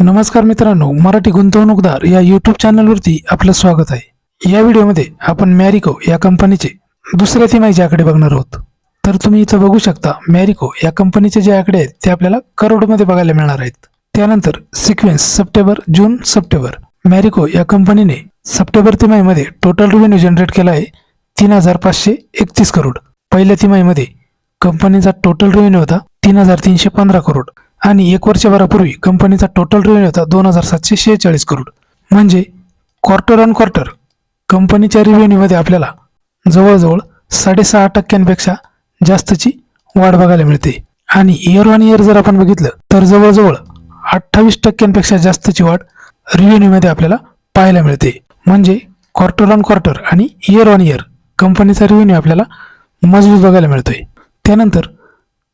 नमस्कार मित्रांनो मराठी गुंतवणूकदार या यूट्यूब चॅनलवरती आपलं स्वागत आहे. या व्हिडिओमध्ये आपण मॅरिको या कंपनीचे दुसऱ्या तिमाहीचे आकडे बघणार आहोत. तर तुम्ही इथं बघू शकता मॅरिको या कंपनीचे जे आकडे आहेत ते आपल्याला करोडमध्ये बघायला मिळणार आहेत. त्यानंतर sequence September June September. Marico या कंपनीने सप्टेंबर तिमाहीमध्ये टोटल रेव्हेन्यू जनरेट केला आहे तीन हजार पाचशे एकतीस करोड. पहिल्या तिमाहीमध्ये कंपनीचा टोटल रेव्हेन्यू होता तीन हजार तीनशे पंधरा करोड. आणि एक वर्षभरापूर्वी कंपनीचा टोटल रेव्हेन्यू होता दोन हजार सातशे शेहेचाळीस करोड म्हणजे क्वार्टर ऑन क्वार्टर कंपनीच्या रेव्हेन्यूमध्ये आपल्याला जवळजवळ साडेसहा टक्क्यांपेक्षा जास्तची वाढ बघायला मिळते. आणि इयर ऑन इयर जर आपण बघितलं तर जवळजवळ अठ्ठावीस टक्क्यांपेक्षा जास्तची वाढ रेव्हेन्यूमध्ये आपल्याला पाहायला मिळते. म्हणजे क्वार्टर ऑन क्वार्टर आणि इयर ऑन इयर कंपनीचा रेव्हेन्यू आपल्याला मजबूत बघायला मिळतोय. त्यानंतर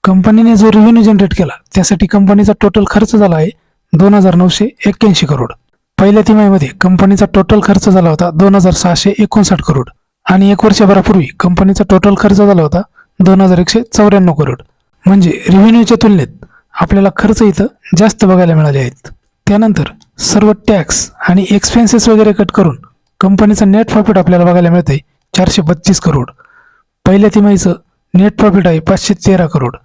कंपनीने जो रेव्हेन्यू जनरेट केला त्यासाठी कंपनीचा टोटल खर्च झाला आहे दोन हजार नऊशे एक्क्याऐंशी करोड. पहिल्या तिमाहीमध्ये कंपनीचा टोटल खर्च झाला होता दोन हजार सहाशे एकोणसाठ करोड. आणि एक वर्षभरापूर्वी कंपनीचा टोटल खर्च झाला होता दोन हजार एकशे चौऱ्याण्णव करोड. म्हणजे रेव्हेन्यूच्या तुलनेत आपल्याला खर्च इथं जास्त बघायला मिळाले आहेत. त्यानंतर सर्व टॅक्स आणि एक्सपेन्सेस वगैरे कट करून कंपनीचं नेट प्रॉफिट आपल्याला बघायला मिळतंय चारशे बत्तीस करोड. पहिल्या तिमाहीचं नेट प्रॉफिट आहे पाचशे तेरा करोड.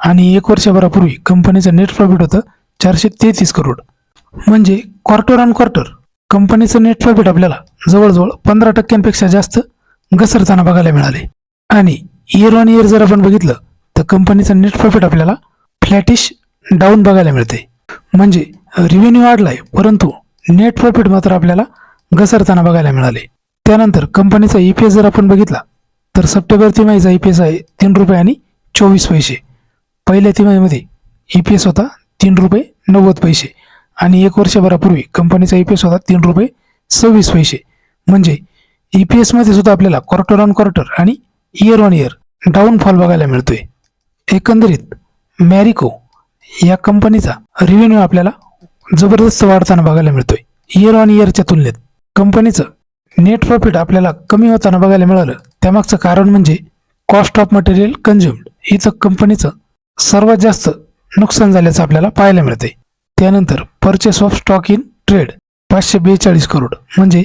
आणि एक वर्षभरापूर्वी कंपनीचं नेट प्रॉफिट होतं चारशे तेहतीस करोड. म्हणजे क्वार्टर ऑन क्वार्टर कंपनीचं नेट प्रॉफिट आपल्याला जवळजवळ पंधरा टक्क्यांपेक्षा जास्त घसरताना बघायला मिळाले. आणि इयर ऑन इयर जर आपण बघितलं तर कंपनीचं नेट प्रॉफिट आपल्याला फ्लॅटिश डाऊन बघायला मिळते. म्हणजे रिव्हेन्यू वाढलाय परंतु नेट प्रॉफिट मात्र आपल्याला घसरताना बघायला मिळाले. त्यानंतर कंपनीचा ई पी एस जर आपण बघितला तर सप्टेंबर तिमाहीचा ई पी एस आहे तीन रुपये आणि चोवीस पैसे. पहिल्या तिमाहीमध्ये ई पी एस होता तीन रुपये नव्वद पैसे आणि एक वर्षभरापूर्वी कंपनीचा ई पी एस होता तीन रुपये सव्वीस पैसे. म्हणजे ई पी एसमध्ये सुद्धा आपल्याला क्वार्टर ऑन क्वार्टर आणि इयर ऑन इयर डाऊनफॉल बघायला मिळतोय. एकंदरीत मॅरिको या कंपनीचा रेव्हेन्यू आपल्याला जबरदस्त वाढताना बघायला मिळतोय. इयर ऑन इयरच्या तुलनेत कंपनीचं नेट प्रॉफिट आपल्याला कमी होताना बघायला मिळालं. त्यामागचं कारण म्हणजे कॉस्ट ऑफ मटेरियल कन्झ्युम्ड इथं कंपनीचं सर्वात जास्त नुकसान झाल्याचं आपल्याला पाहायला मिळते त्यानंतर purchase of stock in trade पाचशे बेचाळीस करोड म्हणजे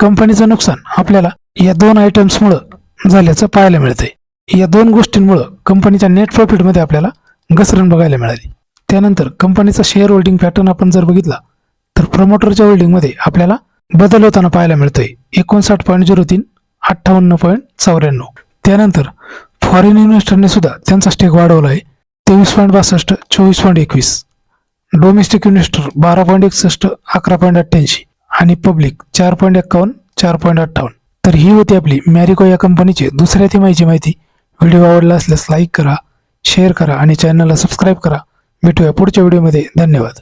कंपनीचं नुकसान आपल्याला या दोन आयटम्समुळं झाल्याचं पाहायला मिळते या दोन गोष्टींमुळं कंपनीच्या नेट प्रॉफिटमध्ये आपल्याला घसरण बघायला मिळाली. त्यानंतर कंपनीचा शेअर होल्डिंग पॅटर्न आपण जर बघितला तर प्रमोटरच्या होल्डिंगमध्ये आपल्याला बदल होताना पाहायला मिळतोय. एकोणसाठ पॉईंट झिरो तीन अठ्ठावन्न पॉईंट चौऱ्याण्णव. त्यानंतर फॉरेन इन्व्हेस्टरने सुद्धा त्यांचा स्टेक वाढवला आहे. तेवीस पॉईंट बासष्ट चोवीस पॉईंट एकवीस. डोमेस्टिक इन्व्हेस्टर बारा पॉईंट एकसष्ट अकरा पॉईंट अठ्ठ्याऐंशी. आणि पब्लिक चार पॉईंट एक्कावन्न चार पॉईंट अठ्ठावन्न. तर ही होती आपली मॅरिको या कंपनीची दुसऱ्या तिमाहीची माहिती. व्हिडिओ आवडला असल्यास लाईक करा शेअर करा आणि चॅनलला सबस्क्राईब करा. भेटूया पुढच्या व्हिडिओमध्ये धन्यवाद.